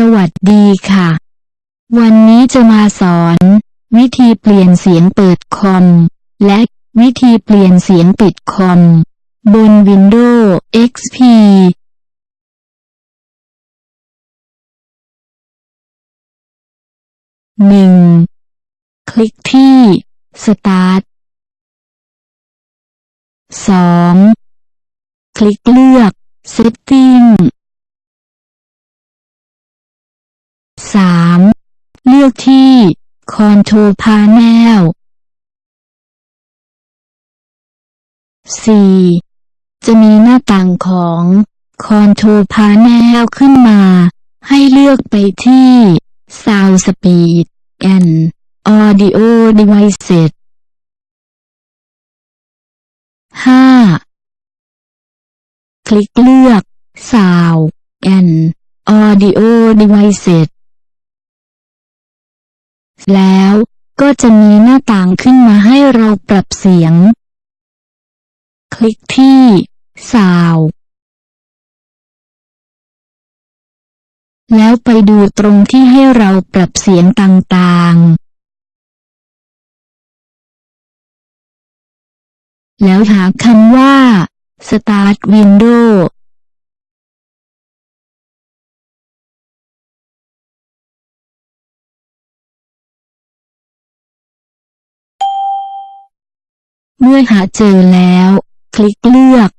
สวัสดีค่ะ วันนี้จะมาสอน วิธีเปลี่ยนเสียงเปิดคอม และวิธีเปลี่ยนเสียงปิดคอม บน Windows XP 1. คลิกที่ Start 2. คลิกเลือก Setting 3. เลื อกที่ Control Panel 4. จะมีหน้าต่างของ Control Panel ขึ้นมา ให้เลือกไปที่ Sound Speed and Audio Devices 5. คลิกเลือก Sound and Audio Devices แล้วก็จะมีหน้าต่างขึ้นมาให้เราปรับเสียง คลิกที่ Sound แล้วไปดูตรงที่ให้เราปรับเสียงต่างๆ แล้วหาคำว่า Start Window มื่อหาเจอแล้ว คลิกเลือก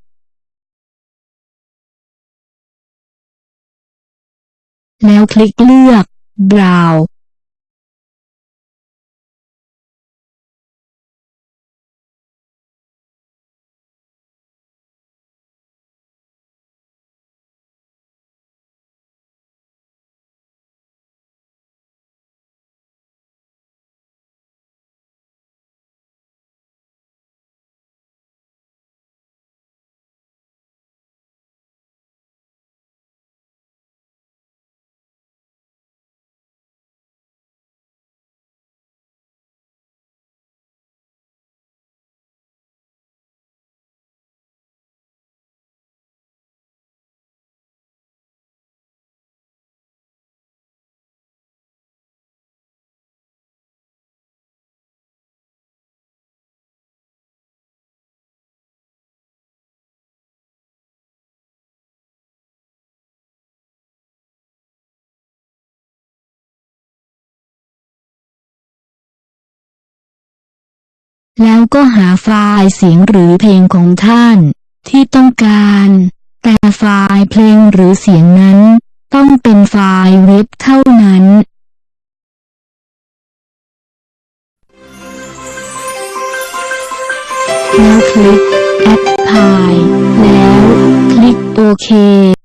แล้วคลิกเลือก Browse แล้วก็หาไฟล์เสียงหรือเพลงของท่าน ที่ต้องการ แต่ไฟล์เพลงหรือเสียงนั้น ต้องเป็นไฟล์เว็บเท่านั้นแล้วคลิก Add File แล้วคลิกโอเค